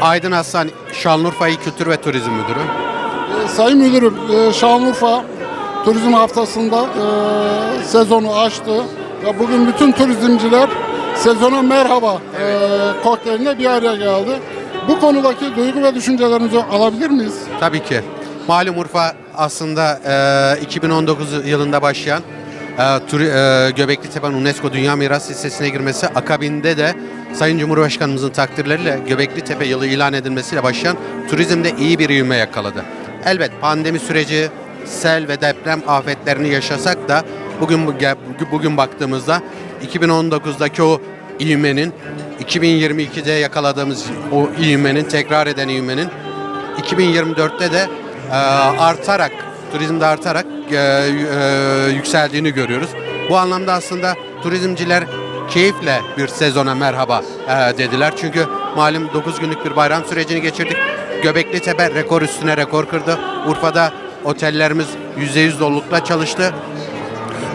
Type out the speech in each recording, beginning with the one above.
Aydın Aslan, Şanlıurfa İl Kültür ve Turizm Müdürü. Ee, Sayın Müdürüm, e, Şanlıurfa Turizm Haftası'nda e, sezonu açtı. Ve bugün bütün turizmciler sezona merhaba e, kokteylinde bir araya geldi. Bu konudaki duygu ve düşüncelerinizi alabilir miyiz? Tabii ki. Malum Urfa aslında e, 2019 yılında başlayan Göbekli Tepe'nin UNESCO Dünya Miras Listesi'ne girmesi akabinde de Sayın Cumhurbaşkanımızın takdirleriyle Göbekli Tepe yılı ilan edilmesiyle başlayan turizmde iyi bir ivme yakaladı. Elbet pandemi süreci, sel ve deprem afetlerini yaşasak da bugün bu- bugün baktığımızda 2019'daki o ivmenin 2022'de yakaladığımız o ivmenin tekrar eden ivmenin 2024'te de e, artarak, turizmde artarak e, e, yükseldiğini görüyoruz. Bu anlamda aslında turizmciler keyifle bir sezona merhaba e, dediler. Çünkü malum 9 günlük bir bayram sürecini geçirdik. Göbekli Tepe rekor üstüne rekor kırdı. Urfa'da otellerimiz %100 dolulukla çalıştı.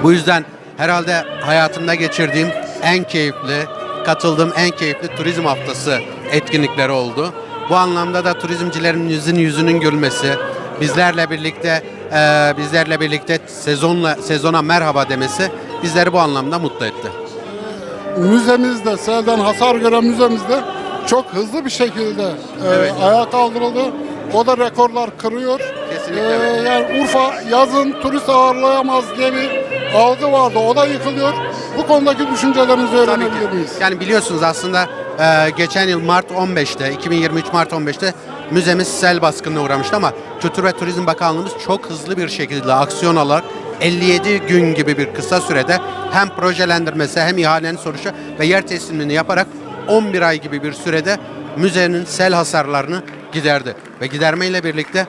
Bu yüzden herhalde hayatımda geçirdiğim en keyifli, katıldığım en keyifli turizm haftası etkinlikleri oldu. Bu anlamda da turizmcilerin yüzünün yüzünün gülmesi, bizlerle birlikte eee, bizlerle birlikte sezonla sezona merhaba demesi bizleri bu anlamda mutlu etti. Müzemizde, selden hasar gören müzemizde çok hızlı bir şekilde e, Evet. ayağa kaldırıldı. O da rekorlar kırıyor. Kesinlikle E, yani Urfa yazın turist ağırlayamaz diye bir algı vardı. O da yıkılıyor. Bu konudaki düşüncelerinizi öğrenebilir miyiz? Yani biliyorsunuz aslında e, geçen yıl Mart 15'te, 2023 Mart 15'te müzemiz sel baskınına uğramıştı ama Kültür ve Turizm Bakanlığımız çok hızlı bir şekilde aksiyon alarak 57 gün gibi bir kısa sürede hem projelendirmesi hem ihalenin sonucu ve yer teslimini yaparak 11 ay gibi bir sürede müzenin sel hasarlarını giderdi. Ve gidermeyle birlikte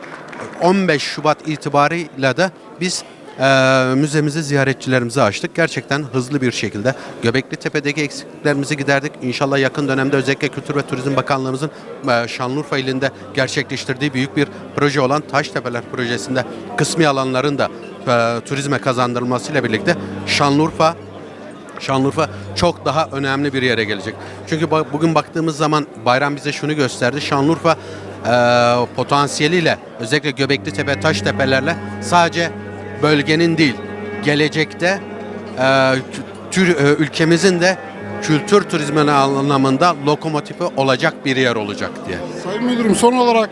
15 Şubat itibarıyla da biz e, müzemizi ziyaretçilerimize açtık. Gerçekten hızlı bir şekilde Göbekli Tepe'deki eksikliklerimizi giderdik. İnşallah yakın dönemde özellikle Kültür ve Turizm Bakanlığımızın e, Şanlıurfa ilinde gerçekleştirdiği büyük bir proje olan Taştepeler projesinde kısmi alanların da e, turizme kazandırılmasıyla birlikte Şanlıurfa Şanlıurfa çok daha önemli bir yere gelecek. Çünkü bugün baktığımız zaman bayram bize şunu gösterdi. Şanlıurfa e, potansiyeliyle özellikle Göbekli Tepe, Taştepelerle sadece bölgenin değil, gelecekte e, tür, e, ülkemizin de kültür turizmi anlamında lokomotifi olacak bir yer olacak diye. Sayın Müdürüm son olarak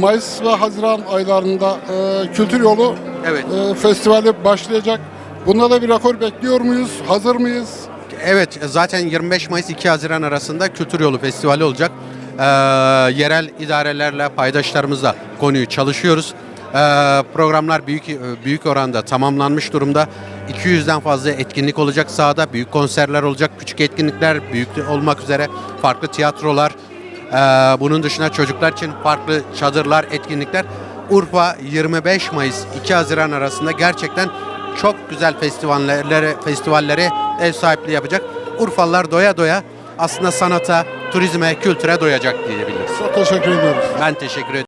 Mayıs ve Haziran aylarında e, Kültür Yolu Evet. e, festivali başlayacak. Bunda da bir rekor bekliyor muyuz? Hazır mıyız? Evet zaten 25 Mayıs 2 Haziran arasında Kültür Yolu Festivali olacak. Ee, yerel idarelerle paydaşlarımızla konuyu çalışıyoruz. Ee, programlar büyük büyük oranda tamamlanmış durumda. 200'den fazla etkinlik olacak sahada. Büyük konserler olacak, küçük etkinlikler büyük olmak üzere farklı tiyatrolar. Ee, bunun dışında çocuklar için farklı çadırlar, etkinlikler. Urfa 25 Mayıs 2 Haziran arasında gerçekten çok güzel festivallere festivallere ev sahipliği yapacak. Urfalılar doya doya aslında sanata, turizme, kültüre doyacak diyebiliriz. Çok teşekkür ediyoruz. Ben teşekkür ederim.